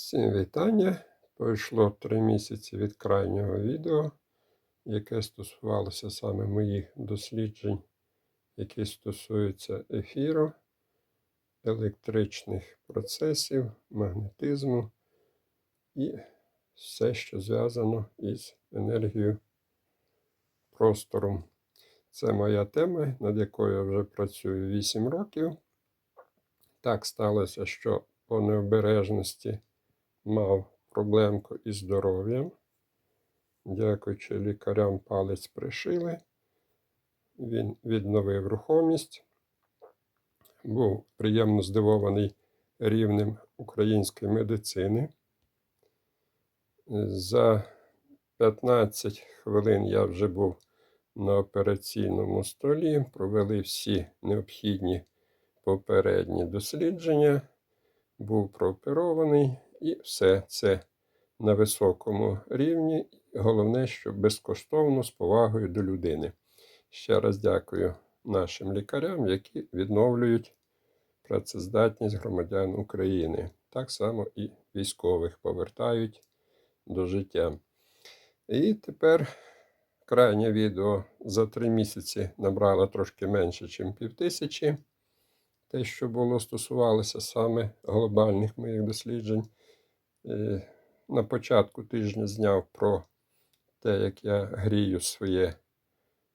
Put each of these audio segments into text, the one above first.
Всім вітання. Пройшло три місяці від крайнього відео, яке стосувалося саме моїх досліджень, які стосуються ефіру, електричних процесів, магнетизму і все, що зв'язано із енергією простору. Це моя тема, над якою я вже працюю 8 років. Так сталося, що по необережності мав проблемку із здоров'ям. Дякуючи лікарям, палець пришили. Він відновив рухомість. Був приємно здивований рівнем української медицини. За 15 хвилин я вже був на операційному столі, провели всі необхідні попередні дослідження, був прооперований і все це на високому рівні. Головне, що безкоштовно з повагою до людини. Ще раз дякую нашим лікарям, які відновлюють працездатність громадян України. Так само і військових повертають до життя. І тепер крайнє відео за три місяці набрало трошки менше, ніж півтисячі. Те, що було стосувалося саме глобальних моїх досліджень. Е, На початку тижня зняв про те, як я грію своє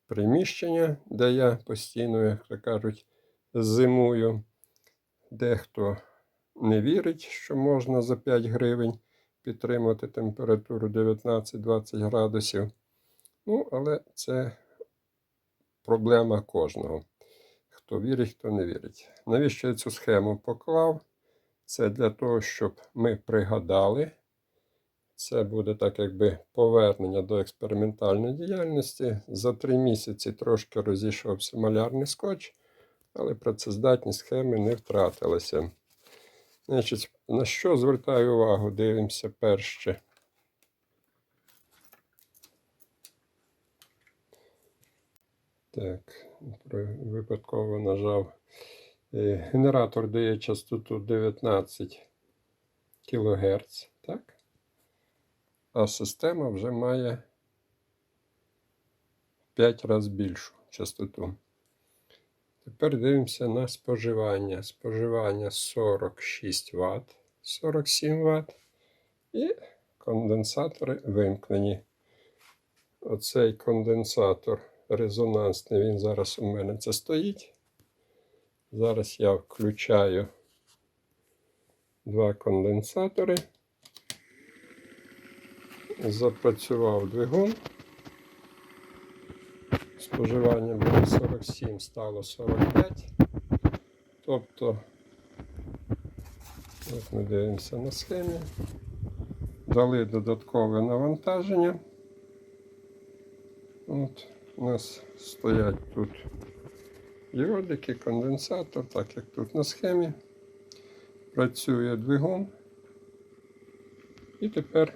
приміщення, де я постійно, як то кажуть, зимую. Дехто не вірить, що можна за 5 гривень підтримати температуру 19-20 градусів. Ну, але це проблема кожного. Хто вірить, хто не вірить. Навіщо я цю схему поклав? Це для того, щоб ми пригадали. Це буде так, якби повернення до експериментальної діяльності. За три місяці трошки розійшовся малярний скотч, але працездатність схеми не втратилася. Значить, на що звертаю увагу? Дивимося перше. Так, випадково нажав. Е, Генератор дає частоту 19 кГц, так? А система вже має 5 разів більшу частоту. Тепер дивимося на споживання. Споживання 46 Вт, 47 Вт. І конденсатори вимкнені. Оцей конденсатор резонансний, він зараз у мене це стоїть. Зараз я включаю два конденсатори. Запрацював двигун. Споживання було 47, стало 45. Тобто, от ми дивимося на схемі. Дали додаткове навантаження. От у нас стоять тут Йодики, конденсатор, так як тут на схемі. Працює двигун. І тепер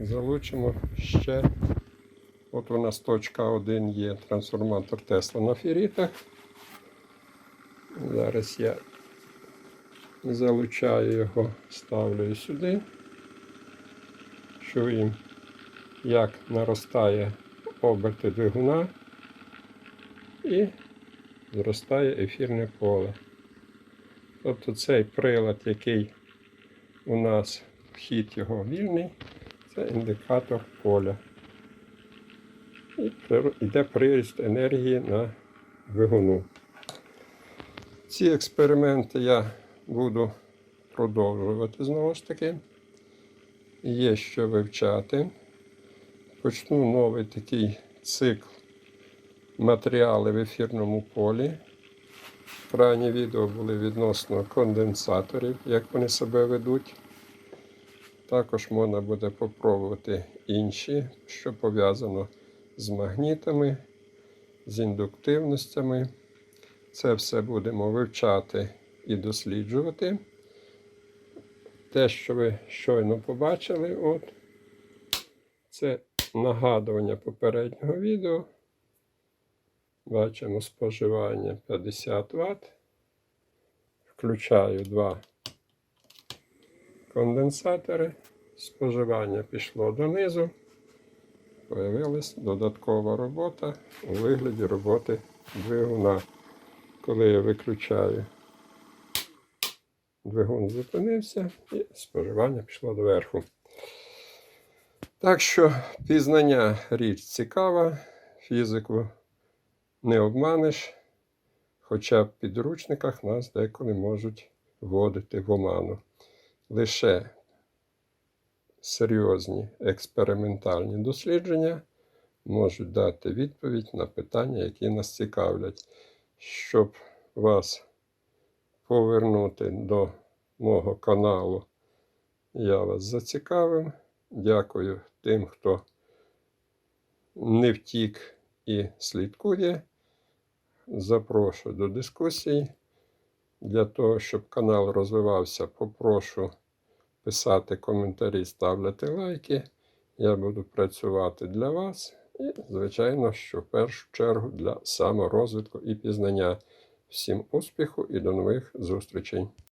залучимо ще. От у нас точка 1 є трансформатор Тесла на ферітах. Зараз я залучаю його, ставлю сюди. Чуємо, як наростає оберти двигуна і зростає ефірне поле. Тобто цей прилад, який у нас вхід його вільний, це індикатор поля. І йде приріст енергії на двигуну. Ці експерименти я буду продовжувати знову ж таки. Є що вивчати. Почну новий такий цикл матеріали в ефірному полі. Крайні відео були відносно конденсаторів, як вони себе ведуть. Також можна буде попробувати інші, що пов'язано з магнітами, з індуктивностями. Це все будемо вивчати і досліджувати. Те, що ви щойно побачили, от, це нагадування попереднього відео. Бачимо споживання 50 Вт. Включаю два конденсатори. Споживання пішло донизу. Появилась додаткова робота у вигляді роботи двигуна. Коли я виключаю, двигун зупинився і споживання пішло доверху. Так що пізнання річ цікава, фізику не обманеш, хоча в підручниках нас деколи можуть вводити в оману. Лише серйозні експериментальні дослідження можуть дати відповідь на питання, які нас цікавлять. Щоб вас повернути до мого каналу, я вас зацікавив. Дякую тим, хто не втік і слідкує. Запрошую до дискусій. Для того, щоб канал розвивався, попрошу писати коментарі, ставляти лайки. Я буду працювати для вас і, звичайно, що в першу чергу для саморозвитку і пізнання. Всім успіху і до нових зустрічей!